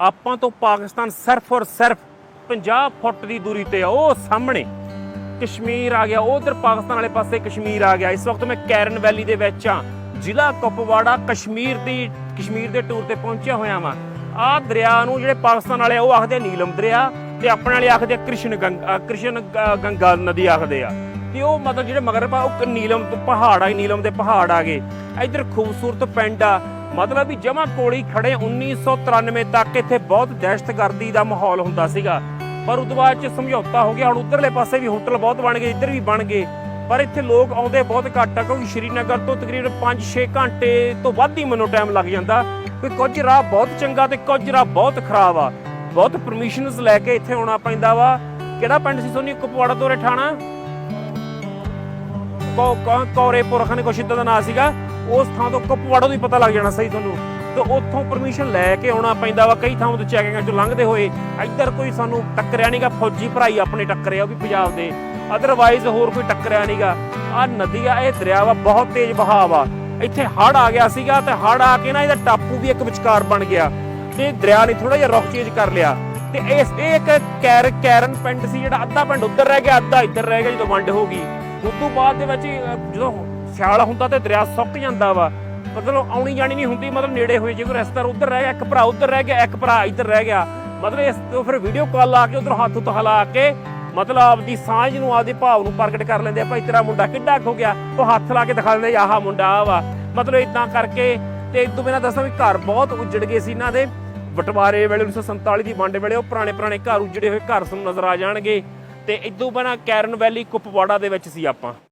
ਆਪਾਂ ਤੋਂ ਪਾਕਿਸਤਾਨ ਸਿਰਫ ਔਰ ਸਿਰਫ 50 ਫੁੱਟ ਦੀ ਦੂਰੀ ਤੇ ਆ ਉਹ ਸਾਹਮਣੇ ਕਸ਼ਮੀਰ ਆ ਗਿਆ ਉਧਰ ਪਾਕਿਸਤਾਨ ਵਾਲੇ ਪਾਸੇ ਕਸ਼ਮੀਰ ਆ ਗਿਆ। ਇਸ ਵਕਤ ਮੈਂ ਕੈਰਨ ਵੈਲੀ ਦੇ ਵਿੱਚ ਆ। ਜ਼ਿਲ੍ਹਾ ਕੁਪਵਾੜਾ ਕਸ਼ਮੀਰ ਦੀ ਕਸ਼ਮੀਰ ਦੇ ਟੂਰ ਤੇ ਪਹੁੰਚਿਆ ਹੋਇਆ ਵਾਂ। ਆਹ ਦਰਿਆ ਨੂੰ ਜਿਹੜੇ ਪਾਕਿਸਤਾਨ ਵਾਲੇ ਆ, ਉਹ ਆਖਦੇ ਆ ਨੀਲਮ ਦਰਿਆ ਤੇ ਆਪਣੇ ਵਾਲੇ ਆਖਦੇ ਆ ਕ੍ਰਿਸ਼ਨ ਗੰਗਾ ਕ੍ਰਿਸ਼ਨ ਗੰਗਾ ਨਦੀ ਆਖਦੇ ਆ। ਤੇ ਉਹ ਮਤਲਬ ਜਿਹੜੇ ਮਗਰ ਪਾ ਉਹ ਨੀਲਮ ਤੋਂ ਪਹਾੜ ਆ ਨੀਲਮ ਦੇ ਪਹਾੜ ਆ ਗਏ। ਇੱਧਰ ਖੂਬਸੂਰਤ ਪਿੰਡ ਆ ਮਤਲਬ ਵੀ ਜਮਾ ਕੋਲੀ ਖੜੇ 1993 ਤੱਕ ਇੱਥੇ ਬਹੁਤ ਦਹਿਸ਼ਤਗਰਦੀ ਦਾ ਮਾਹੌਲ ਹੁੰਦਾ ਸੀਗਾ। ਪਰ ਉਸ ਤੋਂ ਬਾਅਦ ਚ ਸਮਝੌਤਾ ਹੋ ਗਿਆ, ਹੁਣ ਉਧਰਲੇ ਪਾਸੇ ਵੀ ਹੋਟਲ ਬਹੁਤ ਬਣ ਗਏ, ਇੱਧਰ ਵੀ ਬਣ ਗਏ। ਪਰ ਇੱਥੇ ਲੋਕ ਆਉਂਦੇ ਬਹੁਤ ਘੱਟ ਆ, ਕਿਉਂਕਿ ਸ਼੍ਰੀਨਗਰ ਤੋਂ ਤਕਰੀਬਨ 5-6 ਘੰਟੇ ਤੋਂ ਵੱਧ ਹੀ ਮੈਨੂੰ ਟਾਈਮ ਲੱਗ ਜਾਂਦਾ। ਕਿ ਕੁਝ ਰਾਹ ਬਹੁਤ ਚੰਗਾ ਤੇ ਕੁਝ ਰਾਹ ਬਹੁਤ ਖਰਾਬ ਆ। ਬਹੁਤ ਪਰਮਿਸ਼ਨਸ ਲੈ ਕੇ ਇੱਥੇ ਆਉਣਾ ਪੈਂਦਾ ਵਾ। ਕਿਹੜਾ ਪਿੰਡ ਸੀ ਸੋਨੀ ਕੁਪਵਾੜਾ ਤੋਂ ਰਠਾਣਾ ਕੋ, ਕੋ- ਕੌਰੇਪੁਰ ਖਾਨੇ ਕੁਛ ਏਦਾਂ ਦਾ ਨਾਂ ਸੀਗਾ। ਉਸ ਥਾਂ ਤੋਂ ਕੁਪਵਾੜਾ ਤੋਂ ਪਤਾ ਲੱਗ ਜਾਣਾ ਸਹੀ ਤੁਹਾਨੂੰ। ਤੇ ਉੱਥੋਂ ਪਰਮਿਸ਼ਨ ਲੈ ਕੇ ਆਉਣਾ ਪੈਂਦਾ ਵਾ, ਕਈ ਥਾਵਾਂ ਤੋਂ ਚੈਕਿੰਗਾਂ ਚੋਂ ਲੰਘਦੇ ਹੋਏ। ਇੱਧਰ ਕੋਈ ਸਾਨੂੰ ਟੱਕਰਿਆ ਨਹੀਂਗਾ ਫੌਜੀ ਭਰਾਈ ਆਪਣੇ ਟੱਕਰੇ ਉਹ ਵੀ ਪੰਜਾਬ ਦੇ। ਅਦਰਵਾਈਜ਼ ਹੋਰ ਕੋਈ ਟੱਕਰਿਆ ਨਹੀਂਗਾ ਆ ਨਦੀ ਆ, ਇਹ ਦਰਿਆ ਵਾ, ਬਹੁਤ ਤੇਜ਼ ਵਹਾਅ ਵਾ। ਇੱਥੇ ਹੜ ਆ ਗਿਆ ਸੀਗਾ ਤੇ ਹੜ ਆ ਕੇ ਨਾ ਇਹਦਾ ਟਾਪੂ ਵੀ ਇੱਕ ਵਿਚਕਾਰ ਬਣ ਗਿਆ। ਤੇ ਦਰਿਆ ਨੇ ਥੋੜਾ ਜਿਹਾ ਰੁਖ ਚੇਂਜ ਕਰ ਲਿਆ। ਤੇ ਇਸ, ਇਹ ਇੱਕ ਕੈਰ, ਕੈਰਨ ਪਿੰਡ ਸੀ ਜਿਹੜਾ ਅੱਧਾ ਪਿੰਡ ਉੱਧਰ ਰਹਿ ਗਿਆ, ਅੱਧਾ ਇੱਧਰ ਰਹਿ ਗਿਆ ਜਦੋਂ ਵੰਡ ਹੋ ਗਈ। ਉਸ ਤੋਂ ਬਾਅਦ ਦੇ ਵਿੱਚ ਜਦੋਂ ਸਿਆਲ ਹੁੰਦਾ ਤੇ ਦਰਿਆ ਸੁੱਕ ਜਾਂਦਾ ਵਾ। ਮਤਲਬ ਆਉਣੀ ਜਾਣੀ ਨਹੀਂ ਹੁੰਦੀ, ਮਤਲਬ ਨੇੜੇ ਹੋਏ ਜੇ ਕੋਈ ਰਿਸ਼ਤੇਦਾਰ ਉੱਧਰ ਰਹਿ ਗਿਆ, ਇੱਕ ਭਰਾ ਉੱਧਰ ਰਹਿ ਗਿਆ, ਇੱਕ ਭਰਾ ਇੱਧਰ ਰਹਿ ਗਿਆ। ਮਤਲਬ ਇਸ ਤੋਂ ਫਿਰ ਵੀਡੀਓ ਕਾਲ ਲਾ ਕੇ ਉਧਰ ਹੱਥ ਉੱਤ ਹਿਲਾ ਕੇ ਮਤਲਬ ਆਪਦੀ ਸਾਂਝ ਨੂੰ, ਆਪਦੇ ਭਾਵ ਨੂੰ ਪ੍ਰਗਟ ਕਰ ਲੈਂਦੇ ਆ, ਭਾਈ ਤੇਰਾ ਮੁੰਡਾ ਕਿੱਡਾ ਕੁ ਹੋ ਗਿਆ। ਉਹ ਹੱਥ ਲਾ ਕੇ ਦਿਖਾ ਦਿੰਦੇ ਆਹ ਮੁੰਡਾ ਆ ਵਾ। ਮਤਲਬ ਇਦਾਂ ਕਰਕੇ ਤੇ ਇਸ ਤੋਂ ਬਿਨਾਂ ਦੱਸਾਂ ਵੀ ਘਰ ਬਹੁਤ ਉੱਜੜ ਗਏ ਸੀ ਇਹਨਾਂ ਦੇ। ਬਟਵਾਰੇ ਵੇਲੇ 1947 ਦੀ ਵੰਡ ਵੇਲੇ ਉਹ ਪੁਰਾਣੇ ਪੁਰਾਣੇ ਘਰ ਉਜੜੇ ਹੋਏ ਘਰ ਸਾਨੂੰ ਨਜ਼ਰ ਆ ਜਾਣਗੇ। ਤੇ ਇਦੋਂ ਬਿਨਾਂ ਕੈਰਨ ਵੈਲੀ ਕੁਪਵਾੜਾ ਦੇ ਵਿੱਚ ਸੀ ਆਪਾਂ।